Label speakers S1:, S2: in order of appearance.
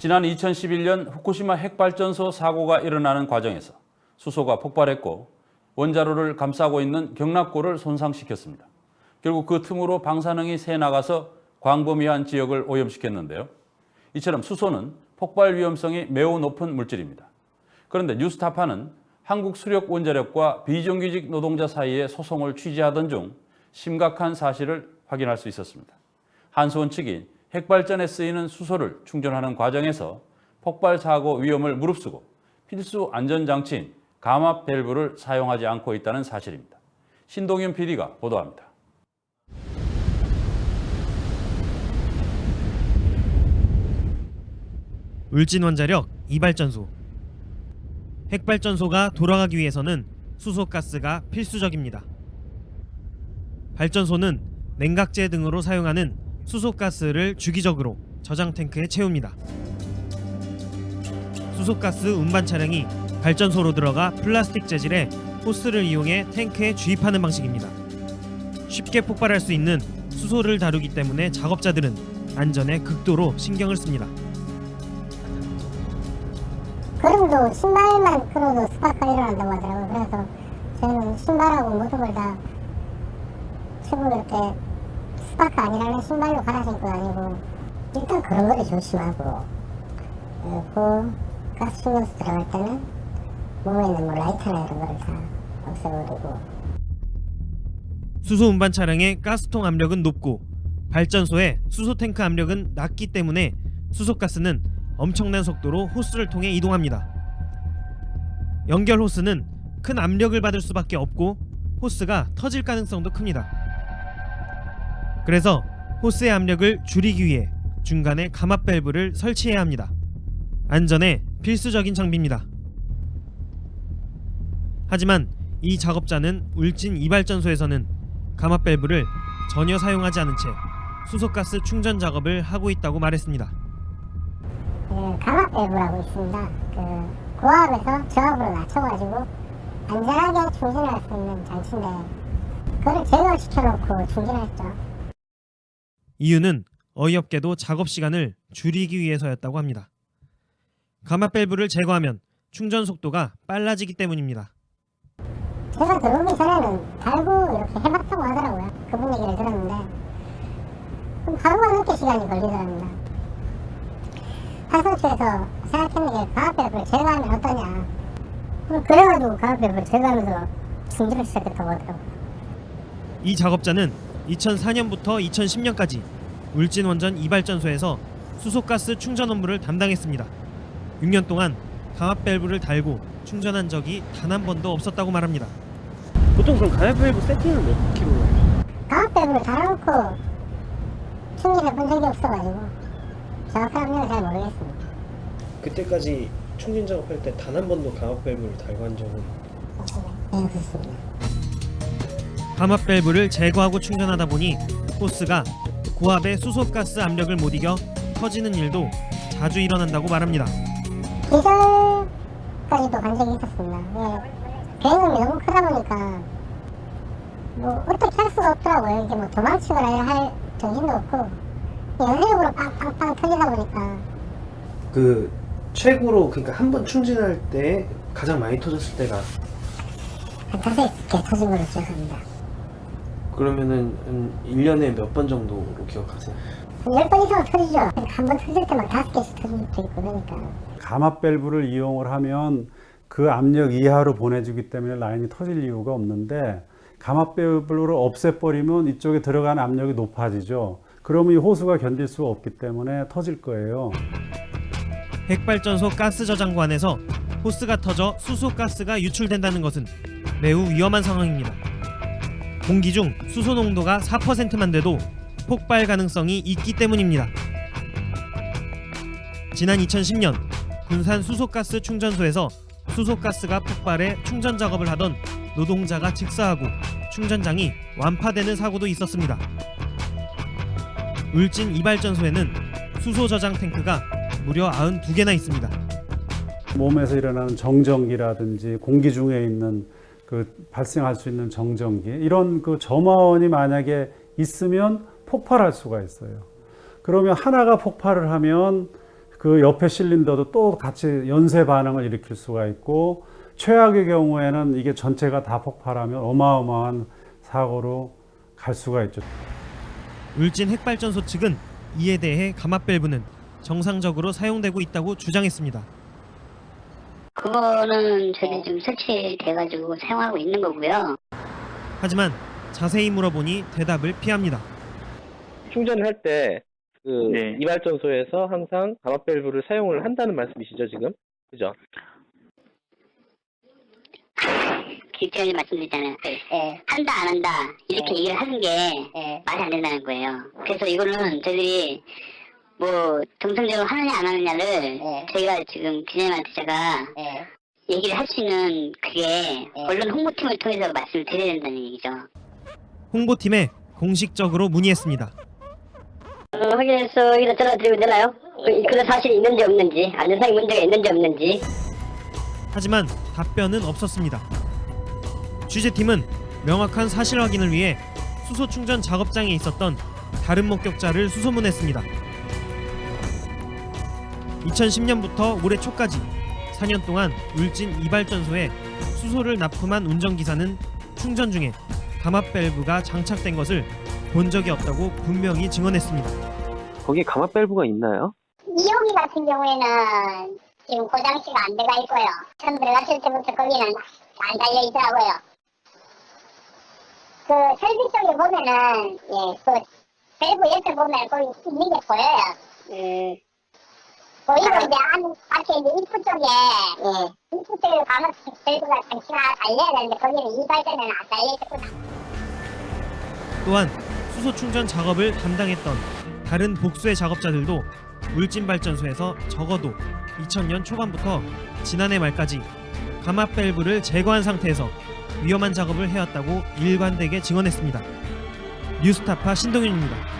S1: 지난 2011년 후쿠시마 핵발전소 사고가 일어나는 과정에서 수소가 폭발했고 원자로를 감싸고 있는 경락고를 손상시켰습니다. 결국 그 틈으로 방사능이 새 나가서 광범위한 지역을 오염시켰는데요. 이처럼 수소는 폭발 위험성이 매우 높은 물질입니다. 그런데 뉴스타파는 한국 수력 원자력과 비정규직 노동자 사이의 소송을 취재하던 중 심각한 사실을 확인할 수 있었습니다. 한수원 측이 핵발전에 쓰이는 수소를 충전하는 과정에서 폭발 사고 위험을 무릅쓰고 필수 안전장치인 감압 밸브를 사용하지 않고 있다는 사실입니다. 신동윤 PD가 보도합니다.
S2: 울진원자력 이발전소 핵발전소가 돌아가기 위해서는 수소가스가 필수적입니다. 발전소는 냉각제 등으로 사용하는 수소가스를 주기적으로 저장 탱크에 채웁니다. 수소가스 운반 차량이 발전소로 들어가 플라스틱 재질의 호스를 이용해 탱크에 주입하는 방식입니다. 쉽게 폭발할 수 있는 수소를 다루기 때문에 작업자들은 안전에 극도로 신경을 씁니다.
S3: 걸음도 신발만 끊어도 스파크가 일어난다고 하더라고요. 그래서 저희는 신발하고 모든 걸다 최고 이렇게 스파크 아니라는 신발로 갈아 신고 다니고 일단 그런 거를 조심하고 그리고 가스 충전소 들어갈 때는 몸에 있는 뭐 라이터나 이런 거를 다 없애버리고
S2: 수소 운반 차량의 가스통 압력은 높고 발전소의 수소 탱크 압력은 낮기 때문에 수소가스는 엄청난 속도로 호스를 통해 이동합니다. 연결 호스는 큰 압력을 받을 수밖에 없고 호스가 터질 가능성도 큽니다. 그래서 호스의 압력을 줄이기 위해 중간에 감압 밸브를 설치해야 합니다. 안전에 필수적인 장비입니다. 하지만 이 작업자는 울진 이발전소에서는 감압 밸브를 전혀 사용하지 않은 채 수소가스 충전 작업을 하고 있다고 말했습니다.
S3: 그 감압 밸브라고 있습니다. 그 고압에서 저압으로 낮춰가지고 안전하게 충전할 수 있는 장치인데 그걸 제거시켜놓고 충전했죠.
S2: 이유는 어이없게도 작업 시간을 줄이기 위해서였다고 합니다. 감압 밸브를 제거하면 충전 속도가 빨라지기 때문입니다.
S3: 제가 들어오기 전에는 달고 이렇게 해봤다고 하더라고요. 그분 얘기를 들었는데 그럼 하루가 넘게 시간이 걸리더랍니다. 하선초에서 생각했는 게 과학배를 제거하면 어떠냐. 그럼 그래가지고 과학배를 제거하면서 충전을 시작했다고 하더라고요.
S2: 이 작업자는 2004년부터 2010년까지 울진 원전 이발전소에서 수소가스 충전 업무를 담당했습니다. 6년 동안 감압 밸브를 달고 충전한 적이 단 한 번도 없었다고 말합니다.
S4: 보통 그럼 가압 밸브 세팅은 몇 킬로예요?
S3: 과학배를 달아놓고 충전해 본 적이 없어가지고 정확한 압력을 잘 모르겠습니다.
S4: 그때까지 충전 작업할 때 단 한 번도 가압 밸브를 달고 한 적은
S3: 네, 그렇습니다.
S2: 감압 밸브를 제거하고 충전하다 보니 호스가 고압의 수소가스 압력을 못 이겨 터지는 일도 자주 일어난다고 말합니다.
S3: 기절까지도 간 적이 있었습니다. 예, 배움이 너무 크다 보니까 뭐 어떻게 할 수가 없더라고요. 이게 뭐 도망치거나 이런 할 정신도 없고 연쇄적으로 빵빵빵 터지다 보니까
S4: 그 최고로 그러니까 한 번 충전할 때 가장 많이 터졌을 때가
S3: 한 다섯 개 터진 걸로 기억합니다.
S4: 그러면은 한 1년에 몇 번 정도로 기억하세요?
S3: 한열번 이상 터지죠. 한 번 터질 때 막 다섯 개씩 터진 것도 있고 그러니까
S5: 감압 밸브를 이용을 하면 그 압력 이하로 보내주기 때문에 라인이 터질 이유가 없는데 감압 밸브를 없애버리면 이쪽에 들어간 압력이 높아지죠. 그러면 이 호수가 견딜 수가 없기 때문에 터질 거예요.
S2: 핵발전소 가스 저장고 안에서 호스가 터져 수소 가스가 유출된다는 것은 매우 위험한 상황입니다. 공기 중 수소 농도가 4%만 돼도 폭발 가능성이 있기 때문입니다. 지난 2010년 군산 수소가스 충전소에서 수소가스가 폭발해 충전 작업을 하던 노동자가 직사하고 충전장이 완파되는 사고도 있었습니다. 울진 이발전소에는 수소 저장 탱크가 무려 92개나 있습니다.
S5: 몸에서 일어나는 정전기라든지 공기 중에 있는 그 발생할 수 있는 정전기 이런 그 점화원이 만약에 있으면 폭발할 수가 있어요. 그러면 하나가 폭발을 하면 그 옆에 실린더도 또 같이 연쇄 반응을 일으킬 수가 있고 최악의 경우에는 이게 전체가 다 폭발하면 어마어마한 사고로 갈 수가 있죠.
S2: 울진 핵발전소 측은 이에 대해 감압 밸브는 정상적으로 사용되고 있다고 주장했습니다.
S6: 그거는 저희는 지금 설치돼가지고 사용하고 있는 거고요.
S2: 하지만 자세히 물어보니 대답을 피합니다.
S7: 충전을 할때 그
S8: 네.
S7: 이발전소에서 항상 감압 밸브를 사용을 한다는 말씀이시죠 지금? 그죠?
S6: 기자님 말씀드렸잖아요. 한다 안 한다 이렇게 얘기를 하는 게 말이 안 된다는 거예요. 그래서 이거는 저희들이 뭐 정상적으로 하느냐 안 하느냐를 저희가 지금 기자님한테 제가 얘기를 할 수 있는 그게 언론 홍보팀을 통해서 말씀을 드려야 된다는 얘기죠.
S2: 홍보팀에 공식적으로 문의했습니다.
S6: 확인해서 이런 전화 드리면 되나요? 그런 사실이 있는지 없는지 안전상의 문제가 있는지 없는지
S2: 하지만 답변은 없었습니다. 취재팀은 명확한 사실 확인을 위해 수소 충전 작업장에 있었던 다른 목격자를 수소문했습니다. 2010년부터 올해 초까지 4년 동안 울진 이발전소에 수소를 납품한 운전기사는 충전 중에 감압 밸브가 장착된 것을 본 적이 없다고 분명히 증언했습니다.
S7: 거기에 감압 밸브가 있나요?
S9: 이용이 같은 경우에는 지금 고장시가 안 돼가 있고요. 처음 들어갔을 때부터 거기는 안 달려 있더라고요. 그 설비 쪽에 보면은 예 그 밸브 옆에 보면 거기 있는 게 보여요. 보이고 이제 안 밖에 이제 입구 쪽에 입구 쪽에 가면 밸브가 장치가 달려야 되는데 거기는 이발전에는 안 달려 있었구나.
S2: 또한 수소 충전 작업을 담당했던 다른 복수의 작업자들도 울진 발전소에서 적어도 2000년 초반부터 지난해 말까지 감압 밸브를 제거한 상태에서 위험한 작업을 해왔다고 일관되게 증언했습니다. 뉴스타파 신동윤입니다.